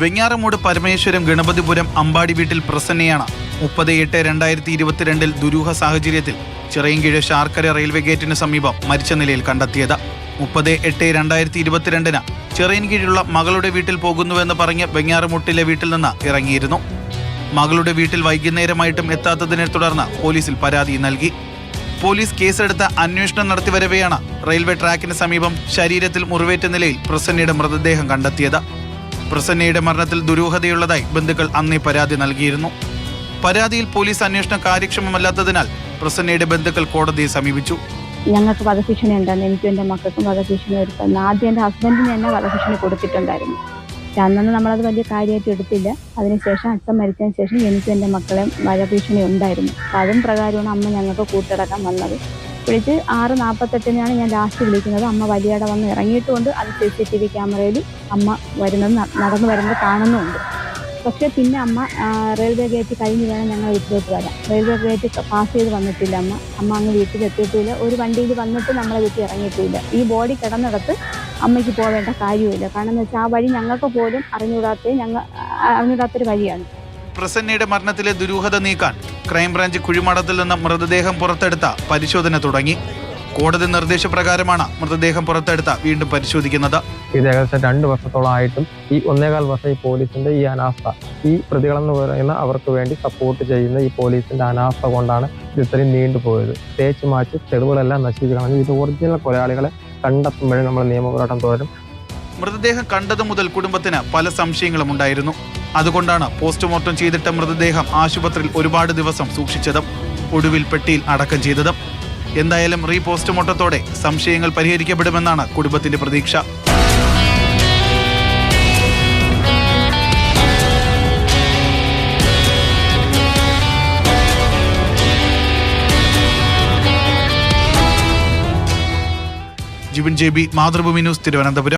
വെങ്ങാറമൂട് പരമേശ്വരം ഗണപതിപുരം അമ്പാടി വീട്ടിൽ പ്രസന്നയാണ്. മുപ്പത് എട്ട് രണ്ടായിരത്തി ഇരുപത്തിരണ്ടിൽ ദുരൂഹ സാഹചര്യത്തിൽ ചിറയൻകീഴ് ശാർക്കര റെയിൽവേ ഗേറ്റിന് സമീപം മരിച്ച നിലയിൽ കണ്ടെത്തിയത്. മുപ്പത് എട്ട് രണ്ടായിരത്തി ഇരുപത്തിരണ്ടിന് ചിറയൻകീഴുള്ള മകളുടെ വീട്ടിൽ പോകുന്നുവെന്ന് പറഞ്ഞ് വെങ്ങാറമുട്ടിലെ വീട്ടിൽ നിന്ന് ഇറങ്ങിയിരുന്നു. മകളുടെ വീട്ടിൽ വൈകുന്നേരമായിട്ടും എത്താത്തതിനെ തുടർന്ന് പോലീസിൽ പരാതി നൽകി. പോലീസ് കേസെടുത്ത് അന്വേഷണം നടത്തിവരവെയാണ് റെയിൽവേ ട്രാക്കിന് സമീപം ശരീരത്തിൽ മുറിവേറ്റ നിലയിൽ പ്രസന്നയുടെ മൃതദേഹം കണ്ടെത്തിയത്. പ്രസന്നയുടെ മരണത്തിൽ ദുരൂഹതയുള്ളതായി ബന്ധുക്കൾ അന്നേ പരാതി നൽകിയിരുന്നു. പരാതിയിൽ പോലീസ് അന്വേഷണം കാര്യക്ഷമമല്ലാത്തതിനാൽ പ്രസന്നയുടെ ബന്ധുക്കൾ കോടതിയെ സമീപിച്ചു. ഞങ്ങൾക്ക് വധഭീഷണി ഉണ്ടായിരുന്നു. എനിക്കും എന്റെ മക്കൾക്കും വധഭീഷണി ഒരുക്കുന്നു ആദ്യം എന്റെ ഹസ്ബൻഡിന് തന്നെ വധഭീഷണി കൊടുത്തിട്ടുണ്ടായിരുന്നു. അന്നൊന്നും നമ്മളത് വലിയ കാര്യമായിട്ട് എടുത്തില്ല. അതിനുശേഷം അച്ഛൻ മരിച്ചതിന് ശേഷം എനിക്കും എന്റെ മക്കളെ വധഭീഷണി ഉണ്ടായിരുന്നു. അതും പ്രകാരമാണ് അമ്മ ഞങ്ങൾക്ക് കൂട്ടിടക്കാൻ വന്നത്. വിളിച്ച് ആറ് നാൽപ്പത്തെട്ടിനാണ് ഞാൻ ലാസ്റ്റ് വിളിക്കുന്നത്. അമ്മ വലിയട വന്ന് ഇറങ്ങിയിട്ടുമുണ്ട് അത് സി സി ടി വി ക്യാമറയിൽ അമ്മ വരുന്നത് നടന്നു വരുന്നത് കാണുന്നുണ്ട്. പക്ഷേ പിന്നെ അമ്മ റെയിൽവേ ഗേറ്റ് കഴിഞ്ഞ് വേണം ഞങ്ങൾ വീട്ടിലേക്ക് വരാം റെയിൽവേ ഗേറ്റ് പാസ് ചെയ്ത് വന്നിട്ടില്ല അമ്മ. അമ്മ അങ്ങ് വീട്ടിലെത്തിയിട്ടില്ല. ഒരു വണ്ടിയിൽ വന്നിട്ട് നമ്മളെ വീട്ടിൽ ഇറങ്ങിയിട്ടില്ല. ഈ ബോഡി കിടന്നിടത്ത് അമ്മയ്ക്ക് പോവേണ്ട കാര്യമില്ല കാരണം എന്ന് വെച്ചാൽ ആ വഴി ഞങ്ങൾക്ക് പോലും അറിഞ്ഞുകൂടാത്ത ഞങ്ങൾ അറിഞ്ഞുകൂടാത്തൊരു വഴിയാണ്. പ്രസന്നയുടെ മരണത്തിലെ ദുരൂഹത നീക്കാൻ ക്രൈംബ്രാഞ്ച് കുഴിമടത്തിൽ നിന്ന് മൃതദേഹം പുറത്തെടുത്ത പരിശോധന തുടങ്ങി. കോടതി നിർദ്ദേശപ്രകാരമാണ് മൃതദേഹം പുറത്തെടുത്ത വീണ്ടും പരിശോധിക്കുന്നത്. ഇത് ഏകദേശം രണ്ട് വർഷത്തോളമായിട്ടും ഈ ഒന്നേകാൽ വർഷം ഈ പോലീസിന്റെ ഈ അനാസ്ഥ ഈ പ്രതികളെന്ന് പറയുന്ന അവർക്ക് വേണ്ടി സപ്പോർട്ട് ചെയ്യുന്ന ഈ പോലീസിന്റെ അനാസ്ഥ കൊണ്ടാണ് ഇത് ഇത്രയും നീണ്ടുപോയത് തേച്ച് മാച്ച് തെളിവുകളെല്ലാം നശിപ്പിക്കണം ഇത് ഒറിജിനൽ കൊലയാളികളെ കണ്ടെത്തുമ്പോഴേ നമ്മൾ നിയമപോരാട്ടം തുടരും. മൃതദേഹം കണ്ടതു മുതൽ കുടുംബത്തിന് പല സംശയങ്ങളും ഉണ്ടായിരുന്നു. അതുകൊണ്ടാണ് പോസ്റ്റ്മോർട്ടം ചെയ്തിട്ട മൃതദേഹം ആശുപത്രിയിൽ ഒരുപാട് ദിവസം സൂക്ഷിച്ചതും ഒടുവിൽ പെട്ടിയിൽ അടക്കം ചെയ്തതും. എന്തായാലും റീ പോസ്റ്റ്മോർട്ടത്തോടെ സംശയങ്ങൾ പരിഹരിക്കപ്പെടുമെന്നാണ് കുടുംബത്തിന്റെ പ്രതീക്ഷ. Jibin J B Mathrubhumi news Thiruvananthapuram.